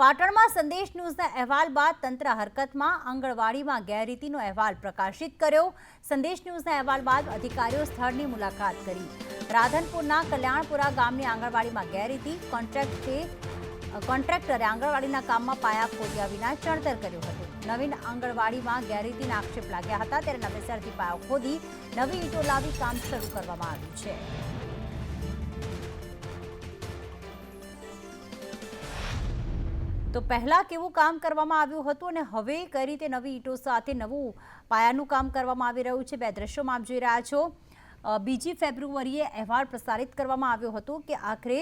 પાટણમાં સંદેશ ન્યૂઝના અહેવાલ બાદ તંત્ર હરકતમાં આંગણવાડીમાં ગેરરીતિનો અહેવાલ પ્રકાશિત કર્યો. સંદેશ ન્યૂઝના અહેવાલ બાદ અધિકારીઓ સ્થળની મુલાકાત કરી. રાધનપુરના કલ્યાણપુરા ગામની આંગણવાડીમાં ગેરરીતિ, કોન્ટ્રાક્ટે, કોન્ટ્રાક્ટરે આંગણવાડીના કામમાં પાયા ખોદ્યા વિના ચણતર કર્યું હતું. નવીન આંગણવાડીમાં ગેરરીતિના આક્ષેપ લાગ્યા હતા, ત્યારે નવેસરથી પાયો ખોદી નવી ઈંટો લાવી કામ શરૂ કરવામાં આવ્યું છે. તો પહેલા કેવું કામ કરવામાં આવ્યું હતું અને હવે કઈ રીતે નવી ઈંટો સાથે નવું પાયાનું કામ કરવામાં આવી રહ્યું છે? બે દ્રશ્યોમાં આપ જોઈ રહ્યા છો. બીજી ફેબ્રુઆરીએ અહેવાલ પ્રસારિત કરવામાં આવ્યો હતો કે આખરે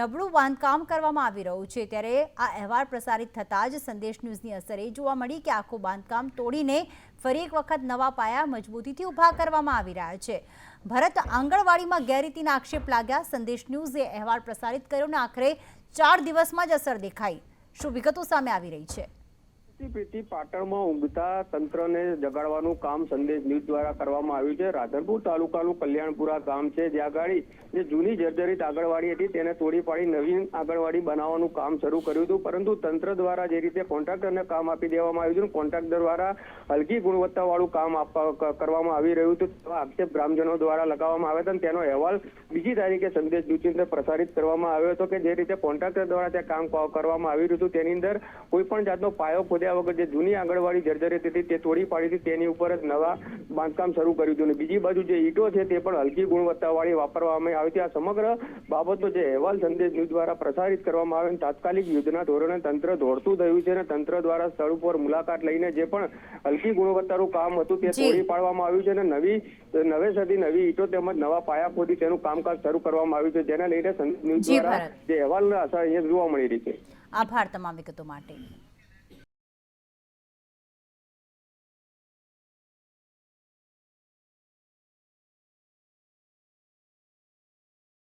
નબળું બાંધકામ કરવામાં આવી રહ્યું છે. ત્યારે આ અહેવાલ પ્રસારિત થતાં જ સંદેશ ન્યૂઝની અસર એ જોવા મળી કે આખું બાંધકામ તોડીને ફરી એક વખત નવા પાયા મજબૂતીથી ઊભા કરવામાં આવી રહ્યા છે. ભરત આંગણવાડીમાં ગેરરીતિના આક્ષેપ લાગ્યા. સંદેશ ન્યૂઝે અહેવાલ પ્રસારિત કર્યો અને આખરે ચાર દિવસમાં જ અસર દેખાઈ. શું વિગતો સામે આવી રહી છે? પેટી પાટણમાં ઊંઘતા તંત્રને જગાડવાનું કામ સંદેશ ન્યૂઝ દ્વારા કરવામાં આવ્યું છે. રાધનપુર તાલુકાનું કલ્યાણપુરા ગામ છે. જ્યાં ગાડી જે જૂની જર્જરિત આંગણવાડી હતી તેને તોડી પાડી નવીન આંગણવાડી બનાવવાનું કામ શરૂ કર્યું હતું. પરંતુ તંત્ર દ્વારા જે રીતે કોન્ટ્રાક્ટરને કામ આપી દેવામાં આવ્યું હતું, કોન્ટ્રાક્ટર દ્વારા હલકી ગુણવત્તાવાળું કામ આપવા કરવામાં આવી રહ્યું હતું. તેવા આક્ષેપ ગ્રામજનો દ્વારા લગાવવામાં આવ્યા હતા તેનો અહેવાલ બીજી તારીખે સંદેશ ન્યૂઝની પ્રસારિત કરવામાં આવ્યો હતો કે જે રીતે કોન્ટ્રાક્ટર દ્વારા ત્યાં કામ કરવામાં આવી રહ્યું હતું, તેની અંદર કોઈ પણ જાતનો પાયો ખોદ્યા વગર જે જૂની આંગણવાડી જર્જરિત હતી તે તોડી પાડી હતી તેની ઉપર જ નવા બાંધકામ શરૂ કર્યું હતું. અને બીજી બાજુ જે ઈટો છે તે પણ હલકી ગુણવત્તાવાળી વાપરવામાં આવી હતી. આ સમગ્ર બાબતનો જે અહેવાલ સંદેશ ન્યૂઝ દ્વારા પ્રસારિત કરવામાં આવે તાત્કાલિક યુદ્ધના ધોરણે તંત્ર દોડતું થયું છે અને તંત્ર દ્વારા સ્થળ ઉપર મુલાકાત લઈને જે પણ હલકી ગુણવત્તાનું કામ હતું તે તોડી પાડવામાં આવ્યું છે અને નવી નવેસરથી નવી ઈટો તેમજ નવા પાયા ખોદી તેનું કામકાજ શરૂ કરવામાં આવ્યું છે. જેના લઈને સંદેશ ન્યૂઝ દ્વારા. જે અહેવાલ અસર અહીંયા જોવા મળી રહી છે. આભાર તમામ વિગતો માટે.